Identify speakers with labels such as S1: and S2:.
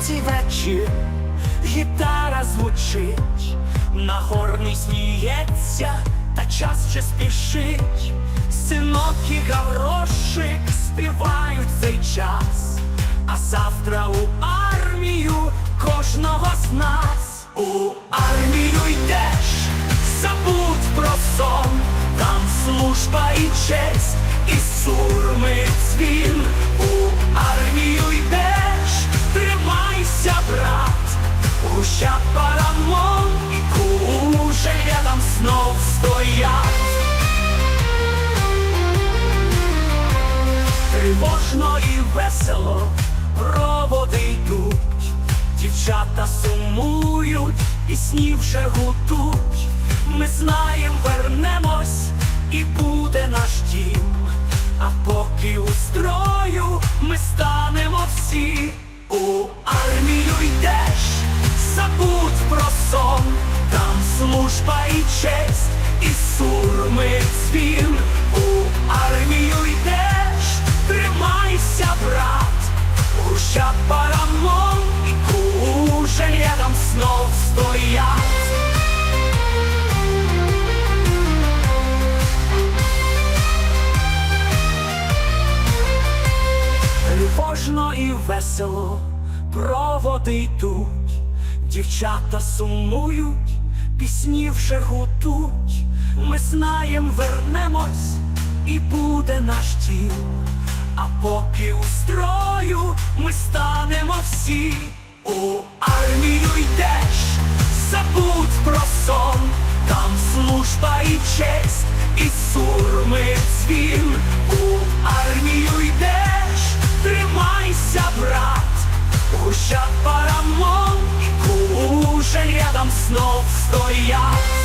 S1: цій вечір гітара звучить, на горний сміється, та час ще спішить, синок і гаврошик співають цей час, а завтра у армію кожного з нас. У армію йдеш, забудь про сон, там служба і честь, і сурми цвін. Гуща парамон і куже рядом знов стоять. Тривожно і весело проводи йдуть, дівчата сумують, пісні вже гудуть. Ми знаєм, вернемось, і буде наш дім. А поки у строю ми станемо всі, у армію служба і честь, і сурми дзвін. У армію йдеш, тримайся, брат, гуща парамон і кужель рядом знов стоять. Тривожно і весело проводи йдуть, дівчата сумують, пісні вже гудуть. Ми знаєм, вернемось, і буде наш дім. А поки у строю ми станемо всі, у армію йдеш, забудь про сон, там служба і честь, там снов стоять.